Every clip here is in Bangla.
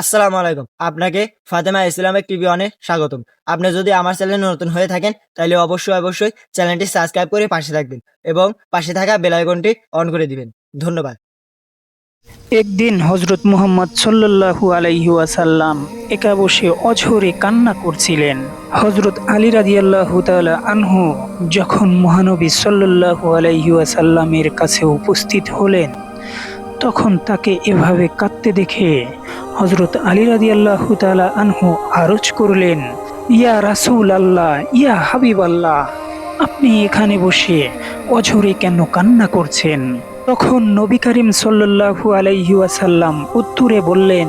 আসসালামু আলাইকুম। আপনাকে ফাতেমা ইসলামিক টিভি অনে স্বাগতম। আপনি যদি আমার চ্যানেলে নতুন হয়ে থাকেন, তাহলে অবশ্যই অবশ্যই চ্যানেলটি সাবস্ক্রাইব করে পাশে থাকবেন এবং পাশে থাকা বেল আইকনটি অন করে দিবেন। ধন্যবাদ। একদিন হজরত মুহাম্মদ সাল্লাল্লাহু আলাইহি ওয়াসাল্লাম একা বসে অঝরে কান্না করছিলেন। হজরত আলী রাদিয়াল্লাহু তাআলা আনহু যখন মহানবী সাল্লাল্লাহু আলাইহি ওয়াসাল্লামের কাছে উপস্থিত হলেন তখন তাকে এভাবে কাঁদতে দেখে হজরত আলী রাদিয়াল্লাহু তাআলা আনহু আরজ করলেন, ইয়া রাসূল আল্লাহ ইয়া হাবিব আল্লাহ আপনি এখানে বসে অঝরে কেন কান্না করছেন? তখন নবী করিম সাল্লাল্লাহু আলাইহি ওয়াসাল্লাম উত্তরে বললেন,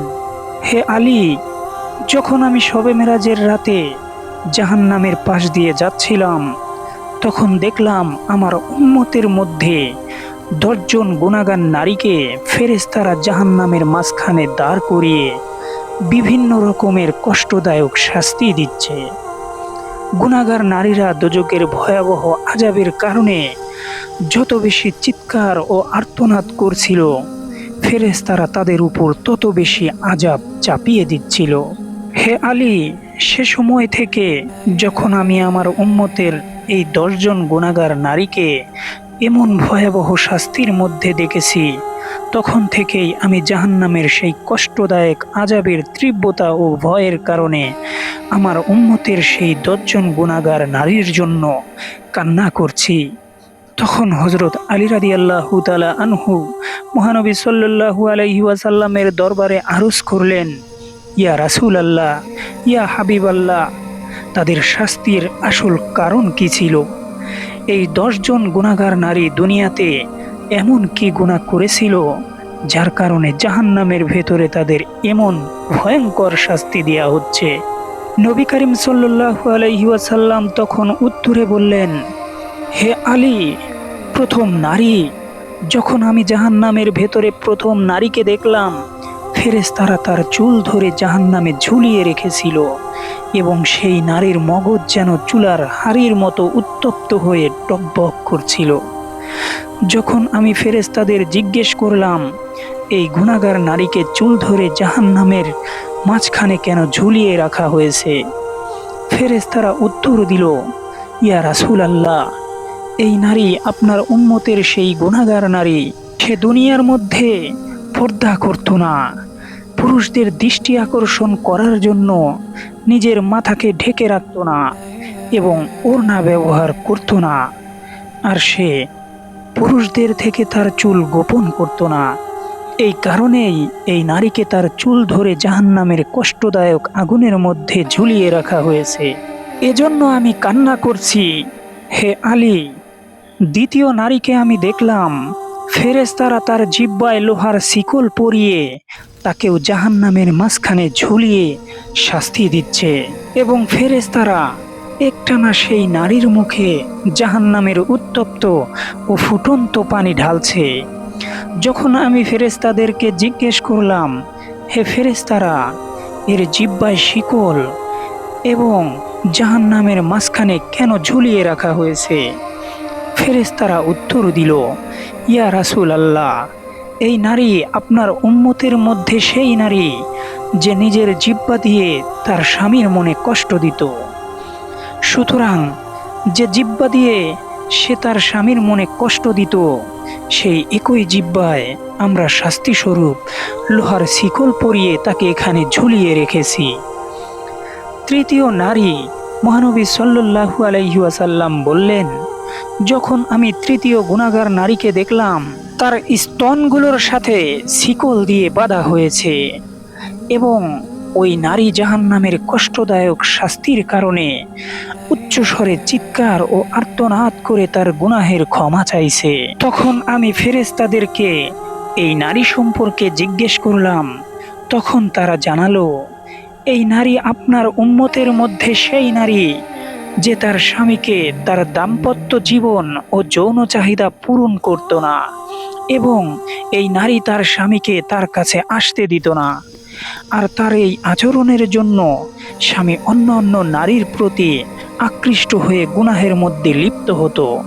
হে আলী, যখন আমি শবে মেরাজের রাতে জাহান্নামের পাশ দিয়ে যাচ্ছিলাম, তখন দেখলাম আমার উম্মতের মধ্যে দশজন গুণাগান নারীকে ফেরেস্তারা জাহান্নামের মাঝখানে দাঁড় করিয়ে বিভিন্ন রকমের কষ্টদায়ক শাস্তি দিচ্ছে। গুণাগার নারীরা দোজকের ভয়াবহ আজাবের কারণে যত বেশি চিৎকার ও আর্তনাদ করছিল, ফেরেশতারা তাদের উপর তত বেশি আজাব চাপিয়ে দিচ্ছিল। হে আলী, সে সময় থেকে যখন আমি আমার উম্মতের এই দশজন গুণাগার নারীকে এমন ভয়াবহ শাস্তির মধ্যে দেখেছি তখন থেকেই আমি জাহান্নামের সেই কষ্টদায়ক আজাবের তীব্রতা ও ভয়ের কারণে আমার উম্মতের সেই দশজন গুণাগার নারীর জন্য কান্না করছি। তখন হজরত আলী রাদি তালা আনহু মহানবী সাল্লাল্লাহু আলাইহি ওয়াসাল্লামের দরবারে আরজ করলেন, ইয়া রাসূল আল্লাহ ইয়া হাবিব আল্লাহ তাদের শাস্তির আসল কারণ কি ছিল? এই দশজন গুণাগার নারী দুনিয়াতে এমন কি গুণা করেছিল, যার কারণে জাহান্নামের ভেতরে তাদের এমন ভয়ঙ্কর শাস্তি দেয়া হচ্ছে? নবী করিম সাল্লাল্লাহু আলাইহি ওয়াসাল্লাম তখন উত্তরে বললেন, হে আলী, প্রথম নারী, যখন আমি জাহান্নামের ভেতরে প্রথম নারীকে দেখলাম ফেরেশতারা তার চুল ধরে জাহান্নামে ঝুলিয়ে রেখেছিল এবং সেই নারীর মগজ যেন চুলার হাড়ির মতো উত্তপ্ত হয়ে টকবক করছিল। যখন আমি ফেরেশতাদের জিজ্ঞেস করলাম, এই গুণাগার নারীকে চুল ধরে জাহান্নামের মাঝখানে কেন ঝুলিয়ে রাখা হয়েছে? ফেরেস্তারা উত্তর দিল, ইয়া রাসূল আল্লাহ এই নারী আপনার উম্মতের সেই গুণাগার নারী, সে দুনিয়ার মধ্যে পর্দা করত না। পুরুষদের দৃষ্টি আকর্ষণ করার জন্য নিজের মাথাকে ঢেকে রাখত না এবং ওড়না ব্যবহার করত না। আর সে পুরুষদের থেকে তার চুল গোপন করত না। এই কারণেই এই নারীকে তার চুল ধরে জাহান্নামের কষ্টদায়ক আগুনের মধ্যে ঝুলিয়ে রাখা হয়েছে। এজন্য আমি কান্না করছি। হে আলী, দ্বিতীয় নারীকে আমি দেখলাম। ফেরেস্তারা তার জিব্বায় লোহার শিকল পরিয়ে তাকেও জাহান্নামের মাঝখানে ঝুলিয়ে শাস্তি দিচ্ছে। এবং ফেরেশতারা একটানা সেই নারীর মুখে জাহান্নামের উত্তপ্ত ও ফুটন্ত পানি ঢালছে। যখন আমি ফেরেশতাদেরকে জিজ্ঞেস করলাম, হে ফেরেশতারা, এর জিব্বায় শিকল এবং জাহান্নামের মাঝখানে কেন ঝুলিয়ে রাখা হয়েছে? ফেরেশতারা উত্তর দিল, ইয়া রাসূল আল্লাহ এই নারী আপনার উম্মতের মধ্যে সেই নারী যে নিজের জিব্বা দিয়ে তার স্বামীর মনে কষ্ট দিত। সুতরাং যে জিব্বা দিয়ে সে তার স্বামীর মনে কষ্ট দিত, সেই একই জিব্বায় আমরা শাস্তিস্বরূপ লোহার শিকল পরিয়ে তাকে এখানে ঝুলিয়ে রেখেছি। তৃতীয় নারী মহানবী সাল্লাল্লাহু আলাইহি ওয়াসাল্লাম বললেন, যখন আমি তৃতীয় গুণাগার নারীকে দেখলাম তার স্তনগুলোর সাথে শিকল দিয়ে বাঁধা হয়েছে এবং ওই নারী জাহান্নামের কষ্টদায়ক শাস্তির কারণে উচ্চস্বরে চিৎকার ও আর্তনাদ করে তার গুনাহের ক্ষমা চাইছে। তখন আমি ফেরেশতাদেরকে এই নারী সম্পর্কে জিজ্ঞেস করলাম, তখন তারা জানালো, এই নারী আপনার উম্মতের মধ্যে সেই নারী যে তার স্বামীকে তার দাম্পত্য জীবন ও যৌন চাহিদা পূরণ করত না। এবং এই নারী তার স্বামীকে তার কাছে আসতে দিত না। আর তার এই আচরণের জন্য স্বামী অন্য অন্য নারীর প্রতি আকৃষ্ট হয়ে গুনাহের মধ্যে লিপ্ত হতো।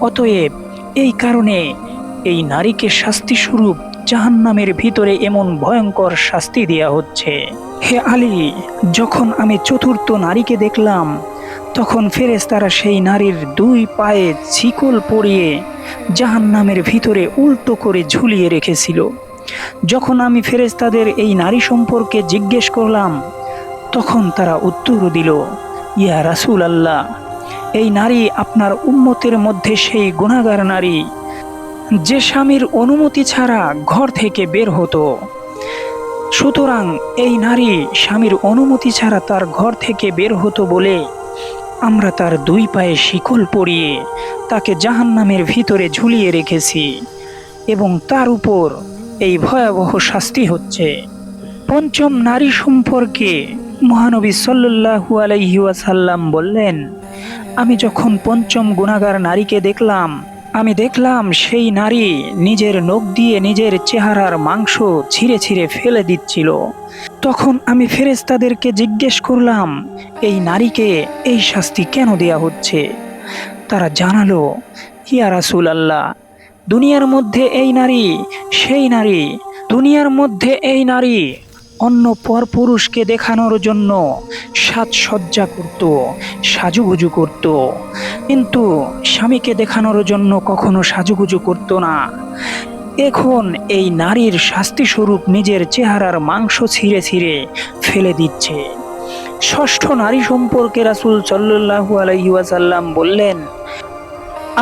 অতএব এই কারণে এই নারীকে শাস্তিস্বরূপ জাহান্নামের ভিতরে এমন ভয়ঙ্কর শাস্তি দেয়া হচ্ছে। হে আলী, যখন আমি চতুর্থ নারীকে দেখলাম তখন ফেরেশতারা সেই নারীর দুই পায়ে ছিকল পরিয়ে জাহান্নামের ভিতরে উল্টো করে ঝুলিয়ে রেখেছিল। যখন আমি ফেরেশতাদের এই নারী সম্পর্কে জিজ্ঞেস করলাম, তখন তারা উত্তর দিল, ইয়া রাসূল আল্লাহ এই নারী আপনার উম্মতের মধ্যে সেই গুণাগার নারী, যে স্বামীর অনুমতি ছাড়া ঘর থেকে বের হতো। সুতরাং এই নারী স্বামীর অনুমতি ছাড়া তার ঘর থেকে বের হতো বলে আমরা তার দুই পায়ে শিকল পরিয়ে তাকে জাহান্নামের ভিতরে ঝুলিয়ে রেখেছি এবং তার উপর এই ভয়াবহ শাস্তি হচ্ছে। পঞ্চম নারী সম্পর্কে মহানবী সাল্লু আলাইহাসাল্লাম বললেন, আমি যখন পঞ্চম গুণাগার নারীকে দেখলাম আমি দেখলাম সেই নারী নিজের নখ দিয়ে নিজের চেহারার মাংস ছিঁড়ে ছিঁড়ে ফেলে দিচ্ছিল। তখন আমি ফেরেশতাদেরকে জিজ্ঞেস করলাম, এই নারীকে এই শাস্তি কেন দেয়া হচ্ছে? তারা জানালো, ইয়া রাসূল আল্লাহ দুনিয়ার মধ্যে এই নারী, সেই নারী, দুনিয়ার মধ্যে এই নারী অন্য পরপুরুষকে দেখানোর জন্য সাজসজ্জা করত, সাজুগুজু করত। কিন্তু স্বামীকে দেখানোর জন্য কখনো সাজুগুজু করত না। এখন এই নারীর শাস্তিস্বরূপ নিজের চেহারার মাংস ছিঁড়ে ছিঁড়ে ফেলে দিচ্ছে। ষষ্ঠ নারী সম্পর্কে রাসুল সাল্লু আলাইসাল্লাম বললেন,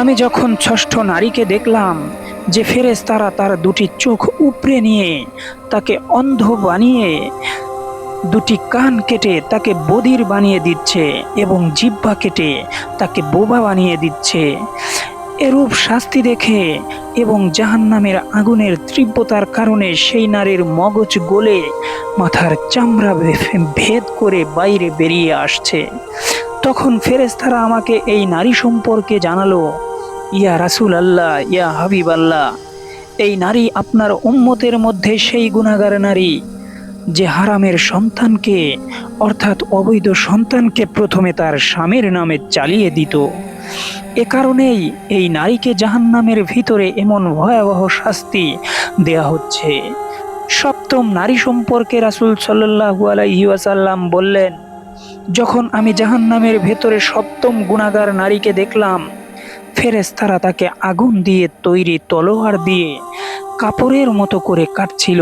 আমি যখন ষষ্ঠ নারীকে দেখলাম যে ফেরেস তারা তার দুটি চোখ উপড়ে নিয়ে তাকে অন্ধ বানিয়ে, দুটি কান কেটে তাকে বধির বানিয়ে দিচ্ছে এবং জিহ্বা কেটে তাকে বোবা বানিয়ে দিচ্ছে। এরূপ শাস্তি দেখে এবং জাহান্নামের আগুনের তীব্রতার কারণে সেই নারীর মগজ গলে মাথার চামড়া ভেদ করে বাইরে বেরিয়ে আসছে। তখন ফেরেস্তারা আমাকে এই নারী সম্পর্কে জানালো ইয়া রাসূল আল্লাহ ইয়া হাবিব আল্লাহ এই নারী আপনার উম্মতের মধ্যে সেই গুণাগার নারী যে হারামের সন্তানকে, অর্থাৎ অবৈধ সন্তানকে প্রথমে তার স্বামীর নামে চালিয়ে দিত। এ কারণেই এই নারীকে জাহান্নামের ভিতরে এমন ভয়াবহ শাস্তি দেয়া হচ্ছে। সপ্তম নারী সম্পর্কে রাসূল সাল্লাল্লাহু আলাইহি ওয়াসাল্লাম বললেন, যখন আমি জাহান্নামের ভেতরে সপ্তম গুণাগার নারীকে দেখলাম ফেরেশতারা তাকে আগুন দিয়ে তৈরি তলোয়ার দিয়ে কাপড়ের মতো করে কাটছিল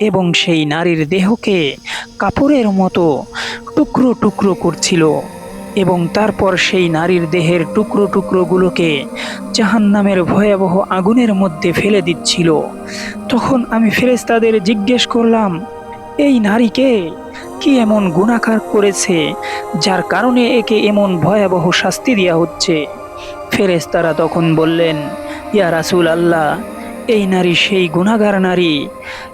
এবং সেই নারীর দেহকে কাপড়ের মতো টুকরো টুকরো করছিল এবং তারপর সেই নারীর দেহের টুকরো টুকরোগুলোকে জাহান্নামের ভয়াবহ আগুনের মধ্যে ফেলে দিচ্ছিল। তখন আমি ফেরেশতাদের জিজ্ঞেস করলাম, এই নারীকে কি এমন গুণাকার করেছে, যার কারণে একে এমন ভয়াবহ শাস্তি দেওয়া হচ্ছে? ফেরেশতারা তখন বললেন, ইয়া রাসুল আল্লাহ, এই নারী সেই গুণাগার নারী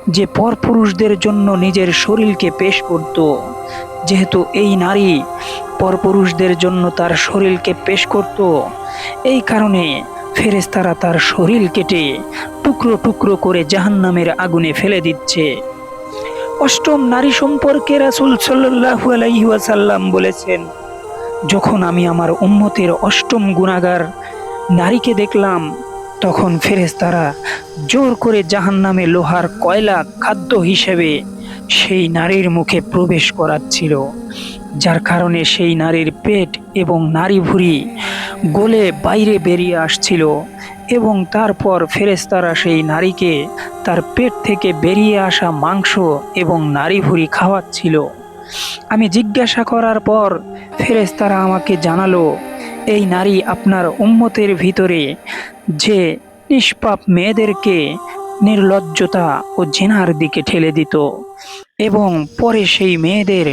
যে পরপুরুষদের জন্য নিজের শরীরকে পেশ করত। যেহেতু এই নারী পরপুরুষদের জন্য তার শরীরকে পেশ করত, এই কারণে ফেরেশতারা তার শরীর কেটে টুকরো টুকরো করে জাহান্নামের আগুনে ফেলে দিচ্ছে। অষ্টম নারী সম্পর্কে রাসূল সাল্লাল্লাহু আলাইহি ওয়াসাল্লাম বলেছেন যখন আমি আমার উম্মতের অষ্টম গুণাগার নারীকে দেখলাম, তখন ফেরেশতারা জোর করে জাহান্নামে লোহার কয়লা খাদ্য হিসেবে সেই নারীর মুখে প্রবেশ করাচ্ছিল, যার কারণে সেই নারীর পেট এবং নারী ভুঁড়ি গোলে বাইরে বেরিয়ে আসছিল এবং তারপর ফেরেশতারা সেই নারীকে তার পেট থেকে বেরিয়ে আসা মাংস এবং নারী ভুঁড়ি খাওয়াচ্ছিল। আমি জিজ্ঞাসা করার পর ফেরেশতারা আমাকে জানালো, এই নারী আপনার উম্মতের ভিতরে যে নিষ্পাপ মেয়েদেরকে নির্লজ্জতা ও জিনার দিকে ঠেলে দিত এবং পরে সেই মেয়েদের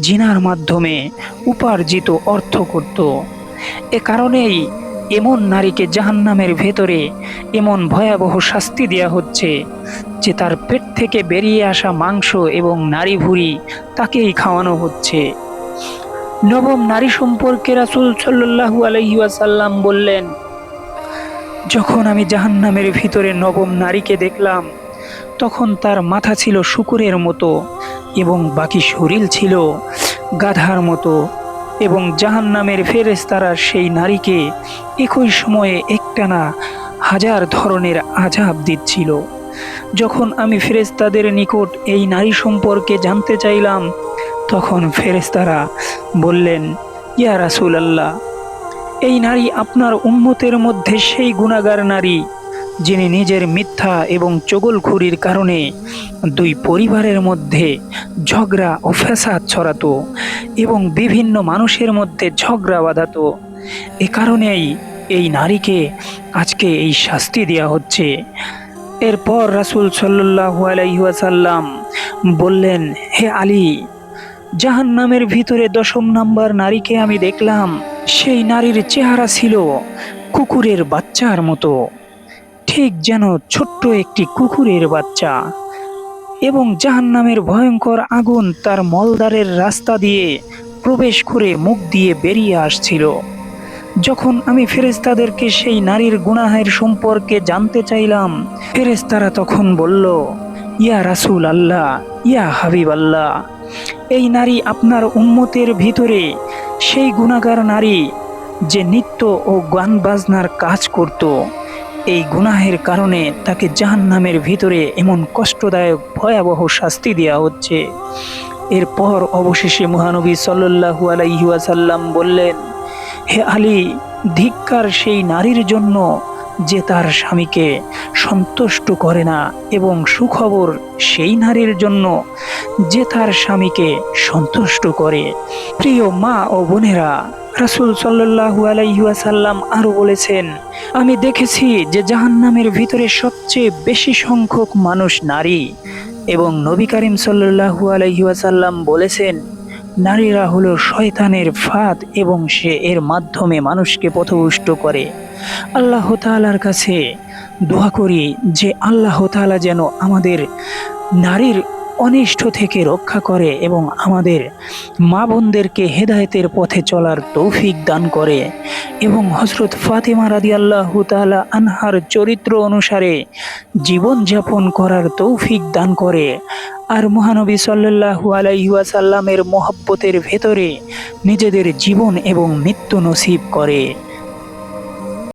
জিনার মাধ্যমে উপার্জিত অর্থ করত, এ কারণেই এমন নারীকে জাহান্নামের ভেতরে এমন ভয়াবহ শাস্তি দেওয়া হচ্ছে যে তার পেট থেকে বেরিয়ে আসা মাংস এবং নারী ভুঁড়ি তাকেই খাওয়ানো হচ্ছে। নবম নারী সম্পর্কে রাসূল সাল্লাল্লাহু আলাইহি ওয়াসাল্লাম বললেন, যখন আমি জাহান্নামের ভিতরে নবম নারীকে দেখলাম, তখন তার মাথা ছিল শুকুরের মতো এবং বাকি শরীর ছিল গাধার মতো এবং জাহান্নামের ফেরেশতারা সেই নারীকে একই সময়ে একটানা হাজার ধরনের আজাব দিচ্ছিল। যখন আমি ফেরেস্তাদের নিকট এই নারী সম্পর্কে জানতে চাইলাম, তখন ফেরেস্তারা বললেন, ইয়া রাসুল আল্লাহ এই নারী আপনার উম্মতের মধ্যে সেই গুণাগার নারী, যিনি নিজের মিথ্যা এবং চগলখুরির কারণে দুই পরিবারের মধ্যে ঝগড়া ও ফ্যাসাদ ছড়াতো এবং বিভিন্ন মানুষের মধ্যে ঝগড়া বাঁধাতো। এ কারণেই এই নারীকে আজকে এই শাস্তি দেওয়া হচ্ছে। এরপর রাসূল সাল্লাল্লাহু আলাইহি ওয়াসাল্লাম বললেন, হে আলী, জাহান্নামের ভিতরে দশম নাম্বার নারীকে আমি দেখলাম। সেই নারীর চেহারা ছিল কুকুরের বাচ্চার মতো। ঠিক যেন ছোট্ট একটি কুকুরের বাচ্চা এবং জাহান্নামের ভয়ঙ্কর আগুন তার মলদারের রাস্তা দিয়ে প্রবেশ করে মুখ দিয়ে বেরিয়ে আসছিল। যখন আমি ফেরেস্তাদেরকে সেই নারীর গুনাহের সম্পর্কে জানতে চাইলাম ফেরেস্তারা তখন বলল, ইয়া রাসূল আল্লাহ, ইয়া হাবিব আল্লাহ, এই নারী আপনার উম্মতের ভিতরে সেই গুণাগার নারী যে নৃত্য ও গান বাজনার কাজ করত, এই গুনাহের কারণে তাকে জাহান্নামের ভিতরে এমন কষ্টদায়ক ভয়াবহ শাস্তি দেওয়া হচ্ছে। এরপর অবশেষে মহানবী সাল্লাল্লাহু আলাইহি ওয়াসাল্লাম বললেন হে আলী, ধিক্কার সেই নারীর জন্য যে তার স্বামীকে সন্তুষ্ট করে না এবং সুখবর সেই নারীর জন্য যে তার স্বামীকে সন্তুষ্ট করে। প্রিয় মা ও বোনেরা, রাসূল সাল্লাল্লাহু আলাইহি ওয়াসাল্লাম আরও বলেছেন, আমি দেখেছি যে জাহান্নামের ভিতরে সবচেয়ে বেশি সংখ্যক মানুষ নারী। এবং নবী করিম সাল্লাল্লাহু আলাইহি ওয়াসাল্লাম বলেছেন নারীরা হলো শয়তানের ফাঁদ এবং সে এর মাধ্যমে মানুষকে পথভুষ্ট করে। আল্লাহ আল্লাহতালার কাছে দোয়া করি যে আল্লাহ তাআলা যেন আমাদের নারীর অনিষ্ট থেকে রক্ষা করে এবং আমাদের মা বোনদেরকে হেদায়েতের পথে চলার তৌফিক দান করে এবং হজরত ফাতেমা রাদি আল্লাহ তাআলা আনহার চরিত্র অনুসারে জীবনযাপন করার তৌফিক দান করে আর মহানবী সাল্লাল্লাহু আলাইহি ওয়াসাল্লামের মহব্বতের ভেতরে নিজেদের জীবন এবং মৃত্যু নসিব করে।